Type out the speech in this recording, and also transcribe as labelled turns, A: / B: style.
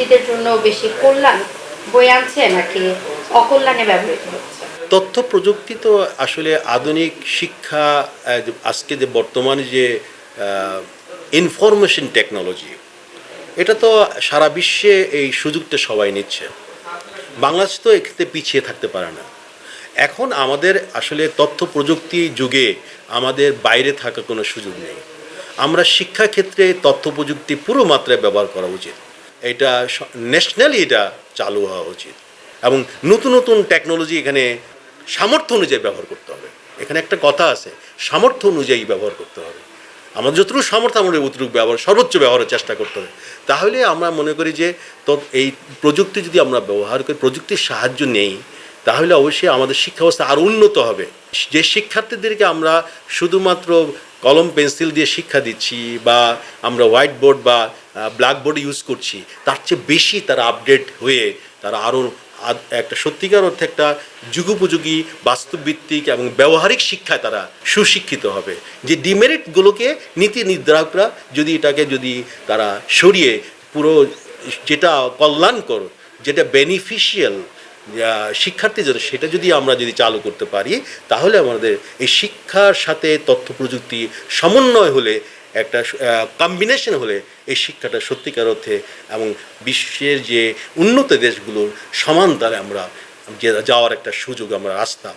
A: শিক্ষার্থীদের জন্য বেশি কল্যাণ বয়ে আনছে নাকি অকল্যাণে ব্যবহৃত হচ্ছে?
B: তথ্য প্রযুক্তি তো আসলে আধুনিক শিক্ষা আজকে যে বর্তমানে যে ইনফরমেশন টেকনোলজি এটা তো সারা বিশ্বে এই সুযোগটা সবাই নিচ্ছে। বাংলাদেশ তো এক্ষেত্রে পিছিয়ে থাকতে পারে না। এখন আমাদের আসলে তথ্য প্রযুক্তি যুগে আমাদের বাইরে থাকার কোনো সুযোগ নেই। আমরা শিক্ষাক্ষেত্রে তথ্য প্রযুক্তি পুরো মাত্রায় ব্যবহার করা উচিত। এটা ন্যাশনালি এটা চালু হওয়া উচিত। এবং নতুন নতুন টেকনোলজি এখানে সামর্থ্য অনুযায়ী ব্যবহার করতে হবে। এখানে একটা কথা আছে, সামর্থ্য অনুযায়ী ব্যবহার করতে হবে। আমাদের যতটুকু সামর্থ্য আমাদের অতটুকু ব্যবহার, সর্বোচ্চ ব্যবহারের চেষ্টা করতে হবে। তাহলে আমরা মনে করি যে, তো এই প্রযুক্তি যদি আমরা ব্যবহার করি, প্রযুক্তির সাহায্য নেই, তাহলে অবশ্যই আমাদের শিক্ষা ব্যবস্থা আরও উন্নত হবে। যে শিক্ষার্থীদেরকে আমরা শুধুমাত্র কলম, পেন্সিল দিয়ে শিক্ষা দিচ্ছি বা আমরা হোয়াইট বোর্ড বা ব্ল্যাকবোর্ড ইউজ করছি, তার চেয়ে বেশি তারা আপডেট হয়ে তারা আরও একটা সত্যিকার অর্থে একটা যুগোপযোগী, বাস্তবভিত্তিক এবং ব্যবহারিক শিক্ষায় তারা সুশিক্ষিত হবে। যে ডিমেরিটগুলোকে নীতি নির্ধারকরা যদি এটাকে যদি তারা সরিয়ে পুরো যেটা কল্যাণকর, যেটা বেনিফিশিয়াল শিক্ষার্থী যেন সেটা যদি আমরা যদি চালু করতে পারি, তাহলে আমাদের এই শিক্ষার সাথে তথ্য প্রযুক্তি সমন্বয় হলে, একটা কম্বিনেশন হলে এই শিক্ষাটা সত্যিকার অর্থে এবং বিশ্বের যে উন্নত দেশগুলোর সমান তালে আমরা যাওয়ার একটা সুযোগ, আমরা রাস্তা